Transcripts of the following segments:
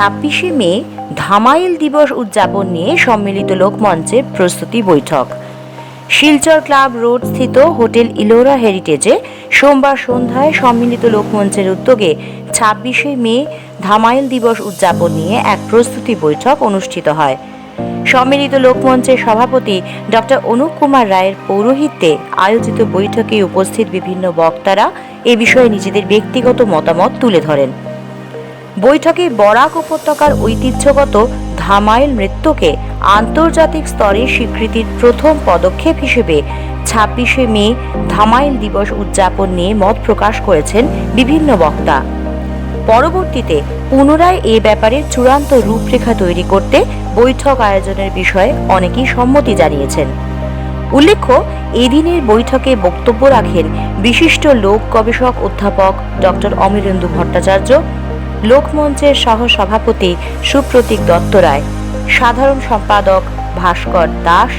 ছাব্বিশে মে ধামাইল দিবস উদযাপন নিয়ে সম্মিলিত লোকমঞ্চের প্রস্তুতি বৈঠক। শিলচর ক্লাব রোড স্থিত হোটেল ইলোরা হেরিটেজে সোমবার সন্ধ্যায় সম্মিলিত লোকমঞ্চের উদ্যোগে ছাব্বিশে মে ধামাইল দিবস উদযাপন নিয়ে এক প্রস্তুতি বৈঠক অনুষ্ঠিত হয়। সম্মিলিত লোকমঞ্চের সভাপতি ডক্টর অনুপ কুমার রায়ের পৌরোহিত্যে আয়োজিত বৈঠকে উপস্থিত বিভিন্ন বক্তারা এ বিষয়ে নিজেদের ব্যক্তিগত মতামত তুলে ধরেন। বৈঠকে বরাক উপত্যকার ঐতিহ্যগত ধামাইল নৃত্যকে আন্তর্জাতিক স্তরে স্বীকৃতির প্রথম পদক্ষেপ হিসেবে ছাব্বিশে মে ধামাইল দিবস উদযাপন নিয়ে মত প্রকাশ করেছেন বিভিন্ন বক্তা। পরবর্তীতে পুনরায় এ ব্যাপারে চূড়ান্ত রূপরেখা তৈরি করতে বৈঠক আয়োজনের বিষয়ে অনেকেই সম্মতি জানিয়েছেন। উল্লেখ্য, এদিনের বৈঠকে বক্তব্য রাখেন বিশিষ্ট লোক গবেষক অধ্যাপক ডক্টর অমরেন্দু ভট্টাচার্য লোকমঞ্চের সহ সভাপতি সুপ্রতীক দত্ত রায়, সাধারণ সম্পাদক ভাস্কর দাস,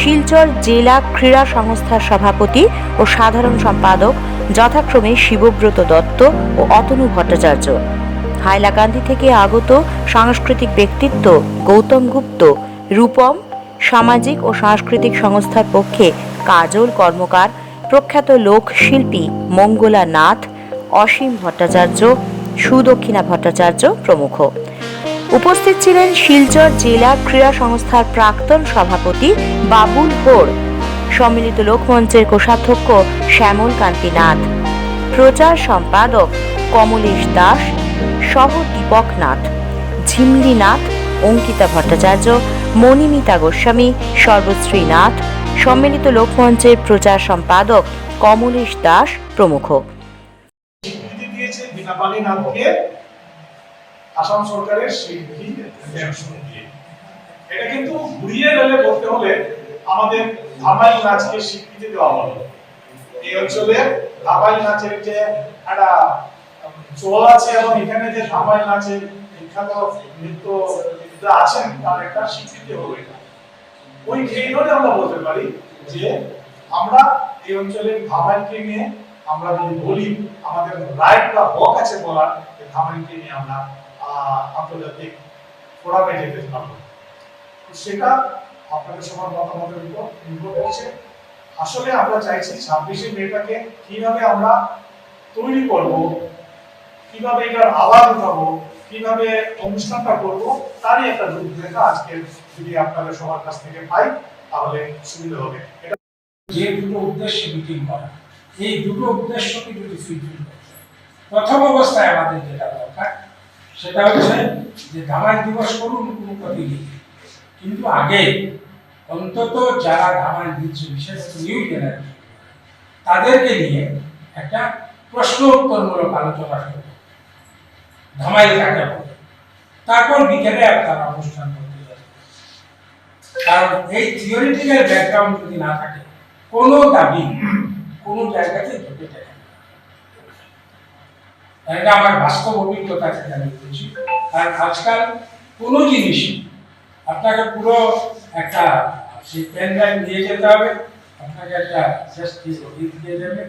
শিলচর জেলা ক্রীড়া সংস্থার সভাপতি ও সাধারণ সম্পাদক যথাক্রমে শিবব্রত দত্ত ও অতনু ভট্টাচার্য। হাইলাকান্দি থেকে আগত সাংস্কৃতিক ব্যক্তিত্ব গৌতম গুপ্ত, রূপম, সামাজিক ও সাংস্কৃতিক সংস্থার পক্ষে কাজল কর্মকার, প্রখ্যাত লোকশিল্পী মঙ্গলা নাথ, অসীম ভট্টাচার্য সুদক্ষিণা ভট্টাচার্য প্রমুখ। উপস্থিত ছিলেন শিলচর জেলা ক্রীড়া সংস্থার প্রাক্তন সভাপতি বাবুল হোড় সম্মিলিত লোকমঞ্চের কোষাধ্যক্ষ শ্যামল কান্তি নাথ প্রচার সম্পাদক কমলেশ দাস, সহ দীপক নাথ, ঝিমলি নাথ, অঙ্কিতা ভট্টাচার্য, মণিমিতা গোস্বামী, সর্বশ্রী নাথ, সম্মিলিত লোকমঞ্চের প্রচার সম্পাদক কমলেশ দাস প্রমুখ। বিনাপানি নামকে আসাম সরকারের দিয়ে এটা কিন্তু ঘুরিয়ে গেলে বলতে হলে আমাদের ধামাই নাচকে স্বীকৃতি দেওয়া হলো এই অঞ্চলে ধামাই নাচের যে একটা চল আছে এবং এখানে যে ধামাই নাচের বিখ্যাত নৃত্য আছেন তার একটা স্বীকৃতি হলো এটা। ওই ধরে আমরা বলতে পারি যে আমরা এই অঞ্চলের ধামাইকে নিয়ে আমরা যদি বলি, আমাদের রাইট বা হক আছে বলার যে ধামাইকে নিয়ে আমরা আন্তর্জাতিক ফোরামে যেতে পারব। সেটা আপনাদের সবার মতামতের উপর নির্ভর করছে। আসলে আমরা চাইছি ছাব্বিশে মেটাকে কীভাবে আমরা তৈরি করব, কীভাবে এটার আওয়াজ উঠাবো, কীভাবে অনুষ্ঠানটা করব, তারই একটা রূপরেখা আজকে যদি আপনাদের সবার কাছ থেকে পাই, তাহলে সুবিধা হবে। যে দুটো উদ্দেশ্যে মিটিং করা। এই দুটো উদ্দেশ্যকে যদি করতে প্রথম অবস্থায় আমাদের যেটা দরকার, সেটা হচ্ছে যে ধামাই দিবস করুন, কোনো নেই। কিন্তু আগে অন্তত যারা ধামাই দিচ্ছে বিশেষত নিউ জেনারেশন তাদেরকে নিয়ে একটা প্রশ্ন উত্তরমূলক আলোচনা করব ধামাই কাকে বলে? তারপর বিকেলে আপনারা অনুষ্ঠান করতে যাবেন। কারণ এই থিওরিটিক্যাল ব্যাকগ্রাউন্ড যদি না থাকে, কোনো দাবি কোনো জায়গাতে ধরে না। এটা আমার বাস্তব অভিজ্ঞতা থেকে আমি বলছি কারণ আজকাল কোনো জিনিস, আপনাকে পুরো একটা সেই পেন ড্রাইভ নিয়ে যেতে হবে, আপনাকে একটা জাস্ট দিয়ে যাবে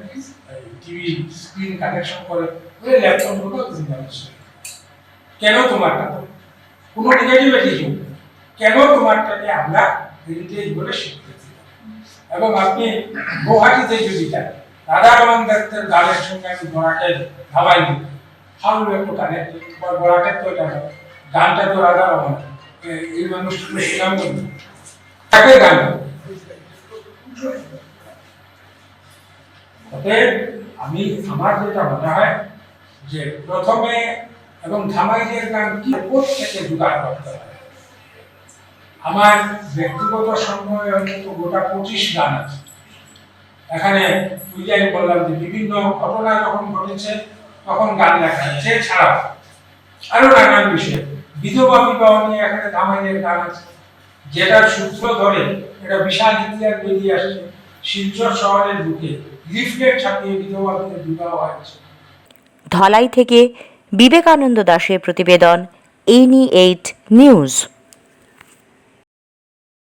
টিভি স্ক্রিন কানেকশন করে, ওই ল্যাপটপগুলো তুমি ব্যবস্থা কেন তোমারটা কোনো নেগেটিভিটি কেন তোমারটাকে আমরা হেরিটেজ বলে স্বীকৃতি দেব? এবং আপনি গুয়াহাটিতে যদি যান রাধা রমন দত্তের গানের সঙ্গে আমি বরাটের ভাবাই দিই হাউ একটু কানেক্ট বরাটের তো এটা গানটা তো রাধা রমন এই মানুষটা শুনলাম তাকে গান। অতএব আমি, আমার যেটা মনে হয় যে প্রথমে এবং ধামাইজের গান কি থেকে জোগাড় করতে হবে আমার ব্যক্তিগত সময় অন্তত গোটা পঁচিশ গান আছে। এখানে তুই বললাম যে বিভিন্ন ঘটনা যখন ঘটেছে, তখন গান লেখা আছে এছাড়াও আরও নানান বিষয়। বিধবা বিবাহ নিয়ে এখানে ধামাইয়ের গান আছে। যেটার সূত্র ধরে, এটা বিশাল ইতিহাস বেরিয়ে আসছে। শিলচর শহরের বুকে লিফলেট ছাপিয়ে বিধবা বিবাহ হয়েছে। ধলাই থেকে বিবেকানন্দ দাসের প্রতিবেদন এনি এইট নিউজ।